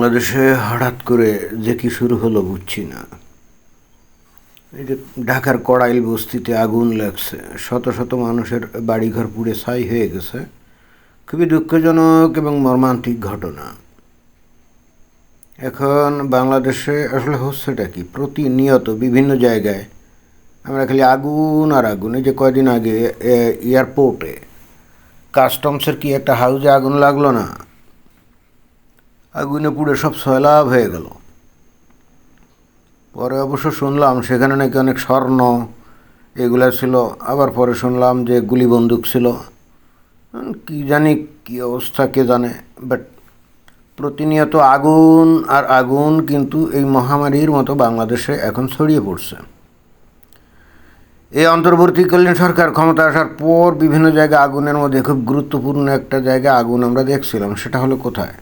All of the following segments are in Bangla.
বাংলাদেশে হঠাৎ করে যে কি শুরু হলো বুঝছি না। এই যে ঢাকার কড়াইল বস্তিতে আগুন লাগছে, শত শত মানুষের বাড়িঘর পুড়ে ছাই হয়ে গেছে। খুবই দুঃখজনক এবং মর্মান্তিক ঘটনা। এখন বাংলাদেশে আসলে হচ্ছেটা কি? প্রতিনিয়ত বিভিন্ন জায়গায় আমরা খালি আগুন আর আগুন। এই যে কয়দিন আগে এয়ারপোর্টে কাস্টমসের কি একটা হাউজে আগুন লাগল না? আগুনে পুড়ে সব সয়লাভ হয়ে গেল। পরে অবশ্য শুনলাম সেখানে নাকি অনেক স্বর্ণ, এগুলো ছিল। আবার পরে শুনলাম যে গুলি বন্দুক ছিল। কি জানি কি অবস্থা, কে জানে। বাট প্রতিনিয়ত আগুন আর আগুন কিন্তু এই মহামারীর মতো বাংলাদেশে এখন ছড়িয়ে পড়ছে। এই অন্তর্বর্তীকালীন সরকার ক্ষমতা আসার পর বিভিন্ন জায়গায় আগুনের মধ্যে খুব গুরুত্বপূর্ণ একটা জায়গায় আগুন আমরা দেখছিলাম, সেটা হলো কোথায়?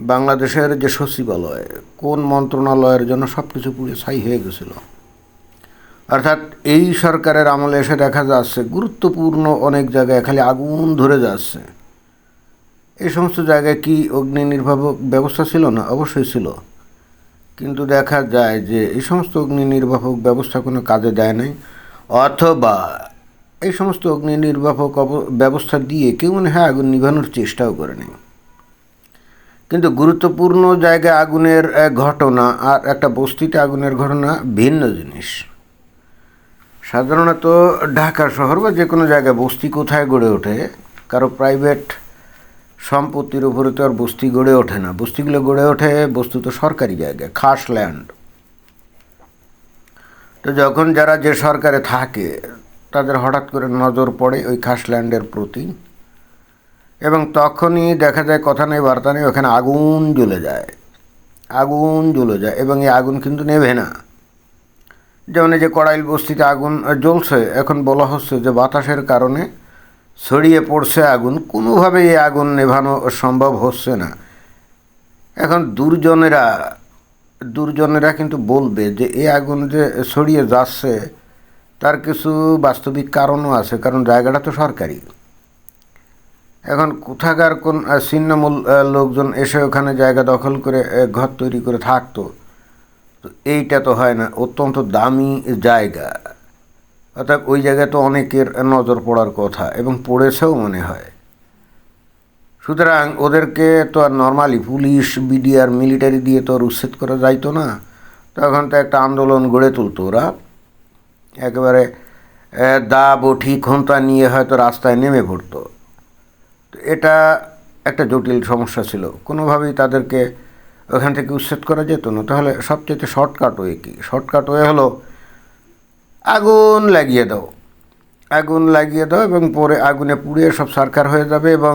বাংলাদেশের যে সচিবালয়, কোন মন্ত্রণালয়ের জন্য সব কিছু পুড়ে ছাই হয়ে গেছিল। অর্থাৎ এই সরকারের আমলে এসে দেখা যাচ্ছে, গুরুত্বপূর্ণ অনেক জায়গায় খালি আগুন ধরে যাচ্ছে। এই সমস্ত জায়গায় কি অগ্নি নির্বাপক ব্যবস্থা ছিল না? অবশ্যই ছিল। কিন্তু দেখা যায় যে এই সমস্ত অগ্নি নির্বাপক ব্যবস্থা কোনো কাজে দেয় নাই, অথবা এই সমস্ত অগ্নি নির্বাপক ব্যবস্থা দিয়ে কেউ মনে হয় আগুন নিভানোর চেষ্টাও করে নেই কিন্তু গুরুত্বপূর্ণ জায়গায় আগুনের ঘটনা আর একটা বস্তিতে আগুনের ঘটনা ভিন্ন জিনিস। সাধারণত ঢাকা শহর বা যে কোনো জায়গায় বস্তি কোথায় গড়ে ওঠে, কারও প্রাইভেট সম্পত্তির উপরে তো আর বস্তি গড়ে ওঠে না। বস্তিগুলো গড়ে ওঠে বস্তুত সরকারি জায়গায়, খাস ল্যান্ড তো যখন যারা যে সরকারে থাকে, তাদের হঠাৎ করে নজর পড়ে ওই খাস ল্যান্ডের প্রতি। এবং তখনই দেখা যায় কথা নেই, বার্তা নেই, ওখানে আগুন জ্বলে যায়। আগুন জ্বলে যায় এবং এই আগুন কিন্তু নেভে না। যেমন এই যে কড়াইল বস্তিতে আগুন জ্বলছে, এখন বলা হচ্ছে যে বাতাসের কারণে ছড়িয়ে পড়ছে আগুন কোনোভাবে এই আগুন নেভানো সম্ভব হচ্ছে না। এখন দুর্জনেরা দুর্জনেরা কিন্তু বলবে যে এই আগুন যে ছড়িয়ে যাচ্ছে, তার কিছু বাস্তবিক কারণও আছে, কারণ জায়গাটা তো সরকারি। এখন কোথাকার কোন ছিন্নমূল লোকজন এসে ওখানে জায়গা দখল করে ঘর তৈরি করে থাকতো। তো এইটা তো হয় না, অত্যন্ত দামি জায়গা। অর্থাৎ ওই জায়গায় তো অনেকের নজর পড়ার কথা এবং পড়েছেও মনে হয়। সুতরাং ওদেরকে তো আর নর্মালি পুলিশ বিডিআর মিলিটারি দিয়ে তো আর উচ্ছেদ করা যাইতো না। তখন তো একটা আন্দোলন গড়ে তুলতো ওরা। একেবারে দা বঠি, খন্তা নিয়ে হয়তো রাস্তায় নেমে পড়তো। এটা একটা জটিল সমস্যা ছিল। কোনোভাবেই তাদেরকে ওখান থেকে উচ্ছেদ করা যেত না। তাহলে সবচেয়ে শর্টকাট ওয়ে কি? শর্টকাট ওয়ে হলো আগুন লাগিয়ে দাও। আগুন লাগিয়ে দাও এবং পরে আগুনে পুড়িয়ে সব সারকার হয়ে যাবে এবং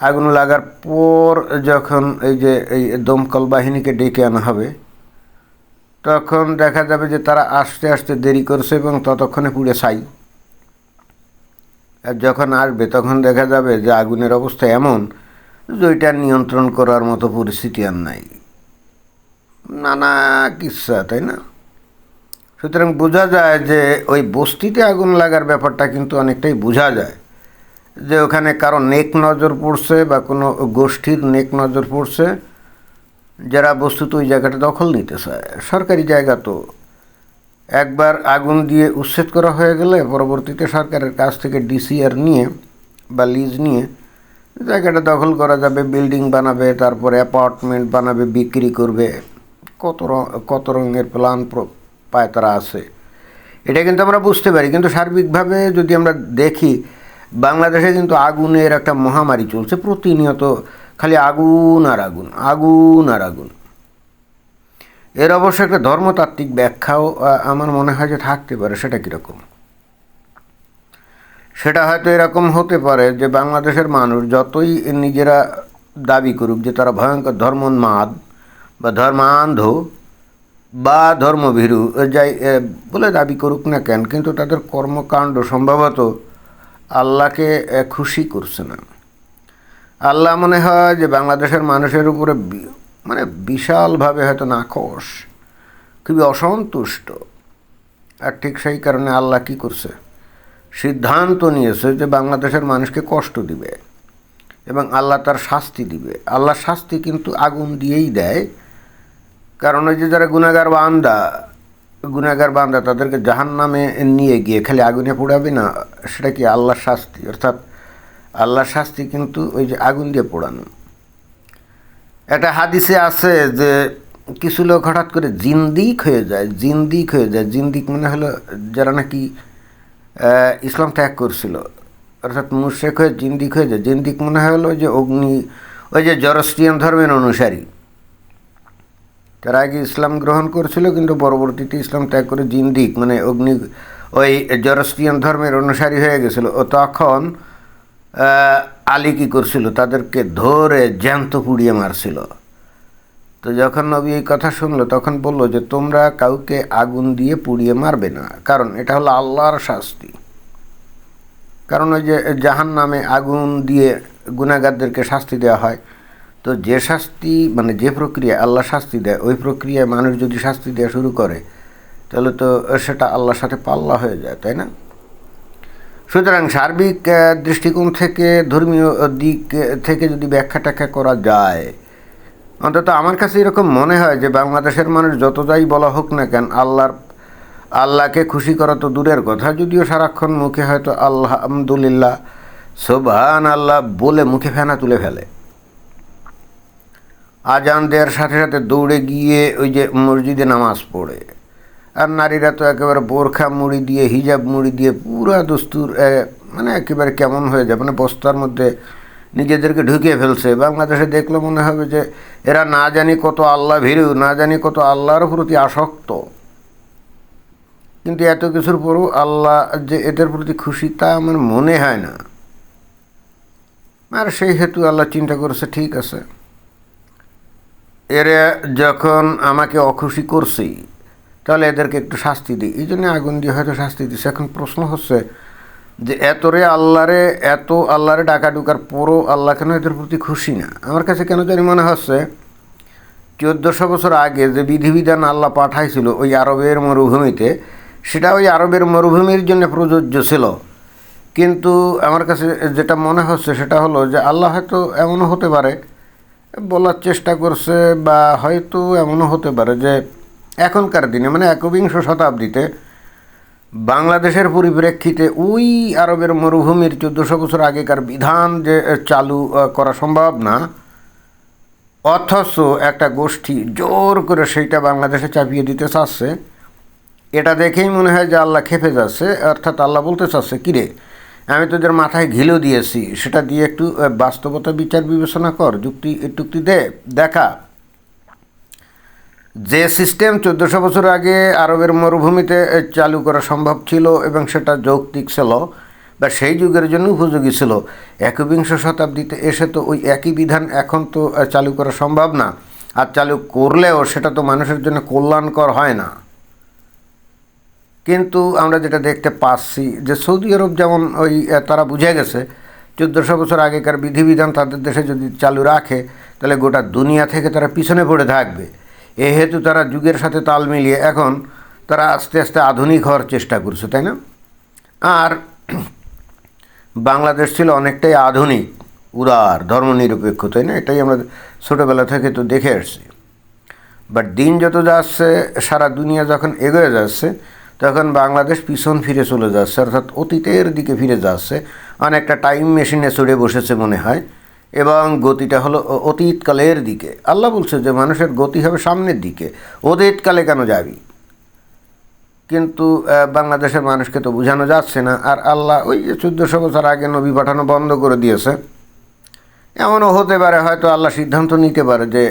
আগুন লাগার পর যখন এই যে, এই দমকল বাহিনীকে ডেকে আনা হবে, তখন দেখা যাবে যে তারা আস্তে আস্তে দেরি করছে এবং ততক্ষণে পুড়ে ছাই। যখন আসবে, তখন দেখা যাবে যে আগুনের অবস্থা এমন যে ওইটা নিয়ন্ত্রণ করার মতো পরিস্থিতি আর নাই। নানা কিচ্ছা তাই না? সুতরাং বোঝা যায় যে ওই বস্তিতে আগুন লাগার ব্যাপারটা কিন্তু অনেকটাই বোঝা যায় যে ওখানে কারও নেক নজর পড়ছে বা কোনো গোষ্ঠীর নেক নজর পড়ছে। যারা বস্তুত ওই জায়গাটা দখল নিতে চায় সরকারি জায়গা তো একবার আগুন দিয়ে উচ্ছেদ করা হয়ে গেলে পরবর্তীতে সরকারের কাছ থেকে ডিসিআর নিয়ে বা লিজ নিয়ে জায়গাটা দখল করা যাবে, বিল্ডিং বানাবে, তারপরে অ্যাপার্টমেন্ট বানাবে, বিক্রি করবে। কত কত রঙের প্ল্যান পায় তারা আছে। এটা কিন্তু আমরা বুঝতে পারি। কিন্তু সার্বিকভাবে যদি আমরা দেখি, বাংলাদেশে কিন্তু আগুনের একটা মহামারী চলছে প্রতিনিয়ত। খালি আগুন আর আগুন আগুন আর আগুন। এর অবশ্য একটা ধর্মতাত্ত্বিক ব্যাখ্যাও আমার মনে হয় যে থাকতে পারে, সেটা কীরকম? সেটা হয়তো এরকম হতে পারে যে বাংলাদেশের মানুষ যতই নিজেরা দাবি করুক যে তারা ভয়ঙ্কর ধর্মোন্মাদ বা ধর্মান্ধ বা ধর্মভীরু যাই বলে দাবি করুক না কেন, কিন্তু তাদের কর্মকাণ্ড সম্ভবত আল্লাহকে খুশি করছে না। আল্লাহ মনে হয় যে বাংলাদেশের মানুষের উপরে মানে বিশালভাবে হয়তো নাখোশ, খুবই অসন্তুষ্ট। আর ঠিক সেই কারণে আল্লাহ কী করছে? সিদ্ধান্ত নিয়েছে যে বাংলাদেশের মানুষকে কষ্ট দিবে এবং আল্লাহ তার শাস্তি দিবে। আল্লাহ শাস্তি কিন্তু আগুন দিয়েই দেয়। কারণ ওই যে যারা গুণাগার বান্দা গুণাগার বান্দা তাদেরকে জাহান নামে নিয়ে গিয়ে খালি আগুনে পোড়াবে না, সেটা কি আল্লাহর শাস্তি? অর্থাৎ আল্লাহর শাস্তি কিন্তু ওই যে আগুন দিয়ে পোড়ানো। একটা হাদিসে আছে যে কিছু লোক হঠাৎ করে জিন্দিক হয়ে যায়, জিন্দিক হয়ে যায়। জিন্দিক মানে হলো যারা নাকি ইসলাম ত্যাগ করছিল। অর্থাৎ মুশেক হয়ে জিন্দিক হয়ে যায়। জিন্দিক মনে হলো যে অগ্নি, ওই যে জরস্ট্রিয়ান ধর্মের অনুসারী। তারা আগে ইসলাম গ্রহণ করেছিল, কিন্তু পরবর্তীতে ইসলাম ত্যাগ করে জিন্দিক মানে অগ্নি, ওই জরস্ট্রিয়ান ধর্মের অনুসারী হয়ে গেছিল। ও তখন আলী কী করছিল? তাদেরকে ধরে জ্যান্ত পুড়িয়ে মারছিল। তো যখন নবী এই কথা শুনলো, তখন বলল যে, তোমরা কাউকে আগুন দিয়ে পুড়িয়ে মারবে না। কারণ এটা হলো আল্লাহর শাস্তি। কারণ ওই যে জাহান নামে আগুন দিয়ে গুণাগারদেরকে শাস্তি দেওয়া হয়। তো যে শাস্তি মানে যে প্রক্রিয়া আল্লাহ শাস্তি দেয়, ওই প্রক্রিয়ায় মানুষ যদি শাস্তি দেওয়া শুরু করে, তাহলে তো সেটা আল্লাহর সাথে পাল্লা হয়ে যায়, তাই না? সুতরাং সার্বিক দৃষ্টিকোণ থেকে, ধর্মীয় দিক থেকে যদি ব্যাখ্যা ট্যাখ্যা করা যায়, অন্তত আমার কাছে এরকম মনে হয় যে বাংলাদেশের মানুষ যত যাই বলা হোক না কেন, আল্লাহর, আল্লাহকে খুশি করা তো দূরের কথা। যদিও সারাক্ষণ মুখে হয়তো আল্লাহ আলহামদুলিল্লাহ সোবান আল্লাহ বলে মুখে ফেনা তুলে ফেলে। আজান দেওয়ার সাথে সাথে দৌড়ে গিয়ে ওই যে মসজিদে নামাজ পড়ে। আর নারীরা তো একেবারে বোরখা মুড়ি দিয়ে, হিজাব মুড়ি দিয়ে পুরা দস্তুর মানে একেবারে কেমন হয়ে যায় মানে বস্তার মধ্যে নিজেদেরকে ঢুকিয়ে ফেলছে। বাংলাদেশে দেখলে মনে হবে যে এরা না জানি কত আল্লাহ ভীরু, না জানি কত আল্লাহর প্রতি আসক্ত। কিন্তু এত কিছুর পরও আল্লাহ যে এদের প্রতি খুশি তা আমার মনে হয় না। আর সেই হেতু আল্লাহ চিন্তা করেছে, ঠিক আছে। এরা যখন আমাকে অখুশি করছেই তাহলে এদেরকে একটু শাস্তি দিই। এই জন্য আগুন দিয়ে হয়তো শাস্তি দিচ্ছে এখন প্রশ্ন হচ্ছে যে এত রে আল্লাহরে, এত আল্লাহরে ডাকা ডুকার পরও আল্লাহ কেন এদের প্রতি খুশি না? আমার কাছে কেন জানি মনে হচ্ছে, চোদ্দোশো বছর আগে যে বিধিবিধান আল্লাহ পাঠাইছিল ওই আরবের মরুভূমিতে, সেটা ওই আরবের মরুভূমির জন্য প্রযোজ্য ছিল। কিন্তু আমার কাছে যেটা মনে হচ্ছে সেটা হলো যে আল্লাহ হয়তো এমনও হতে পারে, বলার চেষ্টা করছে বা হয়তো এমনও হতে পারে যে এখনকার দিনে মানে একবিংশ শতাব্দীতে বাংলাদেশের পরিপ্রেক্ষিতে ওই আরবের মরুভূমির চোদ্দোশো বছর আগেকার বিধান যে চালু করা সম্ভব না, অথচ একটা গোষ্ঠী জোর করে সেইটা বাংলাদেশে চাপিয়ে দিতে চাচ্ছে। এটা দেখেই মনে হয় যে আল্লাহ খেপে যাচ্ছে, অর্থাৎ আল্লাহ বলতে চাচ্ছে, কিরে, আমি তোদের মাথায় ঘিলেও দিয়েছি, সেটা দিয়ে একটু বাস্তবতা বিচার বিবেচনা কর, যুক্তি টুক্তি দে, দেখা। যে সিস্টেম চোদ্দোশো বছর আগে আরবের মরুভূমিতে চালু করা সম্ভব ছিল এবং সেটা যৌক্তিক ছিল বা সেই যুগের জন্য উপযোগী ছিল। একবিংশ শতাব্দীতে এসে তো ওই একই বিধান এখন তো চালু করা সম্ভব না। আর চালু করলেও সেটা তো মানুষের জন্য কল্যাণকর হয় না। কিন্তু আমরা যেটা দেখতে পাচ্ছি যে সৌদি আরব যেমন ওই তারা বুঝে গেছে, চোদ্দোশো বছর আগেকার বিধিবিধান তাদের দেশে যদি চালু রাখে, তাহলে গোটা দুনিয়া থেকে তারা পিছনে পড়ে থাকবে। এহেতু তারা যুগের সাথে তাল মিলিয়ে এখন তারা আস্তে আস্তে আধুনিক হওয়ার চেষ্টা করছে, তাই না? আর বাংলাদেশ ছিল অনেকটাই আধুনিক, উদার, ধর্মনিরপেক্ষ, তাই না? এটাই আমরা ছোটোবেলা থেকে তো দেখে আসছি। বাট দিন যত যাচ্ছে, সারা দুনিয়া যখন এগোয়ে যাচ্ছে, তখন বাংলাদেশ পিছন ফিরে চলে যাচ্ছে, অর্থাৎ অতীতের দিকে ফিরে যাচ্ছে। অনেকটা টাইম মেশিনে চড়ে বসেছে মনে হয়। এবং গতিটা হলো অতীতকালের দিকে। আল্লাহ বলছে যে মানুষের গতি হবে সামনের দিকে। অতীতকালে কেন যাবি? কিন্তু বাংলাদেশের মানুষকে তো বোঝানো যাচ্ছে না। আর আল্লাহ ওই যে চোদ্দোশো বছর আগে নবী পাঠানো বন্ধ করে দিয়েছে। এমনও হতে পারে, হয়তো আল্লাহ সিদ্ধান্ত নিতে পারে যে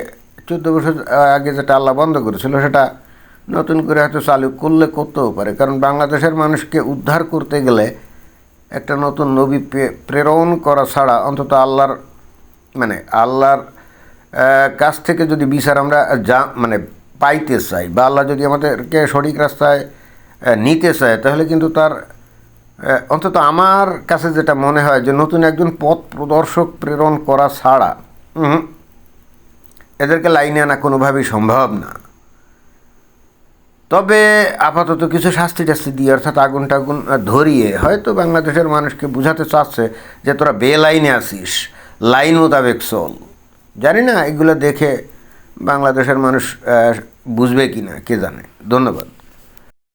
চোদ্দ বছর আগে যেটা আল্লাহ বন্ধ করেছিল, সেটা নতুন করে হয়তো চালু করলে করতেও পারে। কারণ বাংলাদেশের মানুষকে উদ্ধার করতে গেলে একটা নতুন নবী প্রেরণ করা ছাড়া অন্তত আল্লাহর মানে আল্লাহর কাছ থেকে যদি বিচার আমরা যা মানে পাইতে চাই বা আল্লাহ যদি আমাদেরকে সঠিক রাস্তায় নিতে চায়, তাহলে কিন্তু তার অন্তত আমার কাছে যেটা মনে হয় যে নতুন একজন পথ প্রদর্শক প্রেরণ করা ছাড়া এদেরকে লাইনে আনা কোনোভাবেই সম্ভব না। তবে আপাতত কিছু শাস্তি টাস্তি দিয়ে অর্থাৎ আগুন টাগুন ধরিয়ে হয়তো বাংলাদেশের মানুষকে বোঝাতে চাচ্ছে যে তোরা বেলাইনে আসিস লাইন মোতাবেক চল। জানি না, এগুলো দেখে বাংলাদেশের মানুষ বুঝবে কি না কে জানে? ধন্যবাদ।